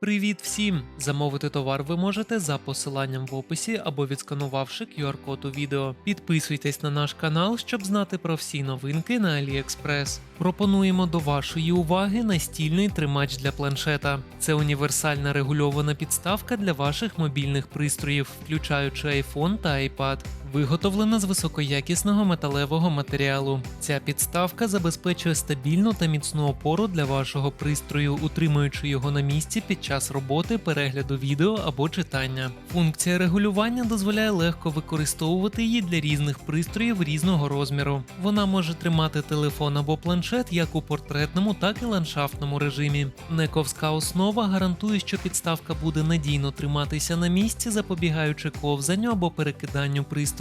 Привіт всім! Замовити товар ви можете за посиланням в описі або відсканувавши QR-код у відео. Підписуйтесь на наш канал, щоб знати про всі новинки на AliExpress. Пропонуємо до вашої уваги настільний тримач для планшета. Це універсальна регульована підставка для ваших мобільних пристроїв, включаючи iPhone та iPad. Виготовлена з високоякісного металевого матеріалу. Ця підставка забезпечує стабільну та міцну опору для вашого пристрою, утримуючи його на місці під час роботи, перегляду відео або читання. Функція регулювання дозволяє легко використовувати її для різних пристроїв різного розміру. Вона може тримати телефон або планшет як у портретному, так і ландшафтному режимі. Нековська основа гарантує, що підставка буде надійно триматися на місці, запобігаючи ковзанню або перекиданню пристрою.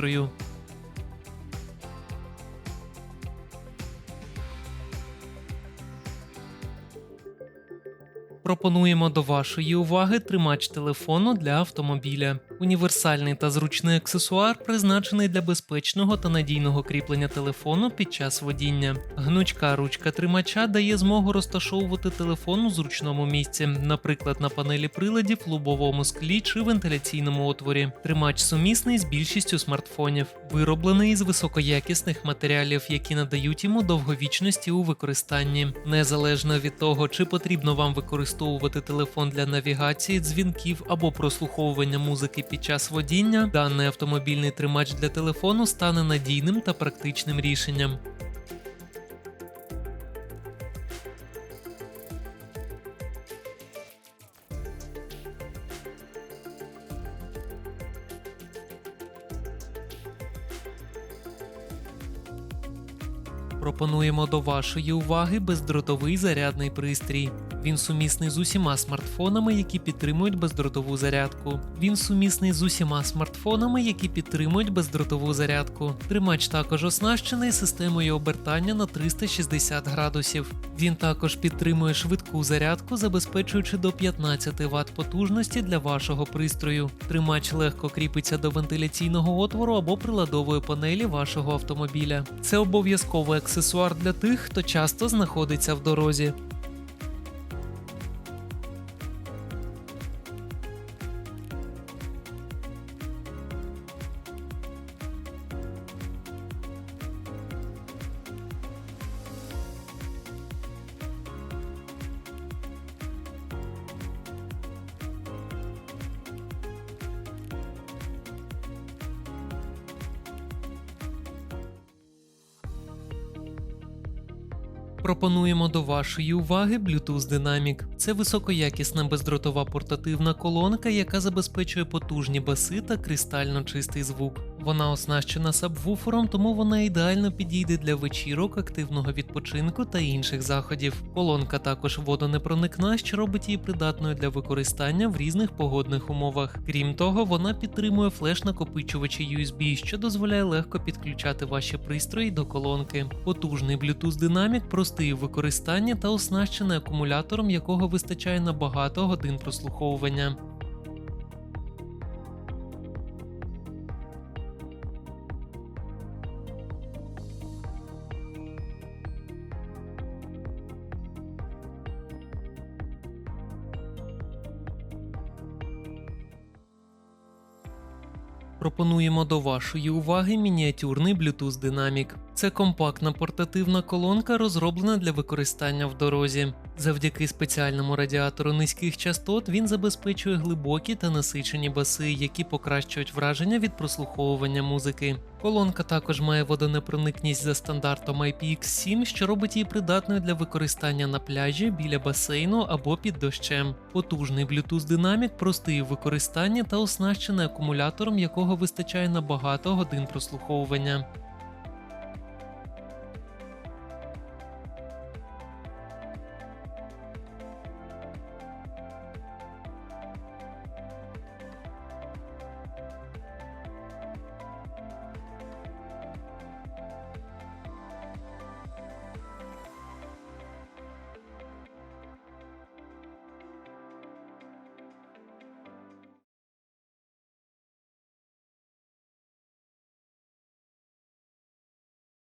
Пропонуємо до вашої уваги тримач телефону для автомобіля. Універсальний та зручний аксесуар призначений для безпечного та надійного кріплення телефону під час водіння. Гнучка ручка тримача дає змогу розташовувати телефон у зручному місці, наприклад, на панелі приладів, лобовому склі чи вентиляційному отворі. Тримач сумісний з більшістю смартфонів, вироблений із високоякісних матеріалів, які надають йому довговічності у використанні. Незалежно від того, чи потрібно вам використовувати телефон для навігації, дзвінків або прослуховування музики під час водіння, даний автомобільний тримач для телефону стане надійним та практичним рішенням. Пропонуємо до вашої уваги бездротовий зарядний пристрій. Він сумісний з усіма смартфонами, які підтримують бездротову зарядку. Він сумісний з усіма смартфонами, які підтримують бездротову зарядку. Тримач також оснащений системою обертання на 360 градусів. Він також підтримує швидку зарядку, забезпечуючи до 15 Вт потужності для вашого пристрою. Тримач легко кріпиться до вентиляційного отвору або приладової панелі вашого автомобіля. Це обов'язковий аксесуар для тих, хто часто знаходиться в дорозі. Пропонуємо до вашої уваги Bluetooth Dynamic. Це високоякісна бездротова портативна колонка, яка забезпечує потужні баси та кристально чистий звук. Вона оснащена сабвуфером, тому вона ідеально підійде для вечірок, активного відпочинку та інших заходів. Колонка також водонепроникна, що робить її придатною для використання в різних погодних умовах. Крім того, вона підтримує флеш-накопичувачі USB, що дозволяє легко підключати ваші пристрої до колонки. Потужний Bluetooth динамік простий у використанні та оснащений акумулятором, якого вистачає на багато годин прослуховування. Пропонуємо до вашої уваги мініатюрний Bluetooth динамік. Це компактна портативна колонка, розроблена для використання в дорозі. Завдяки спеціальному радіатору низьких частот він забезпечує глибокі та насичені баси, які покращують враження від прослуховування музики. Колонка також має водонепроникність за стандартом IPX7, що робить її придатною для використання на пляжі, біля басейну або під дощем. Потужний Bluetooth динамік простий у використанні та оснащений акумулятором, якого вистачає на багато годин прослуховування.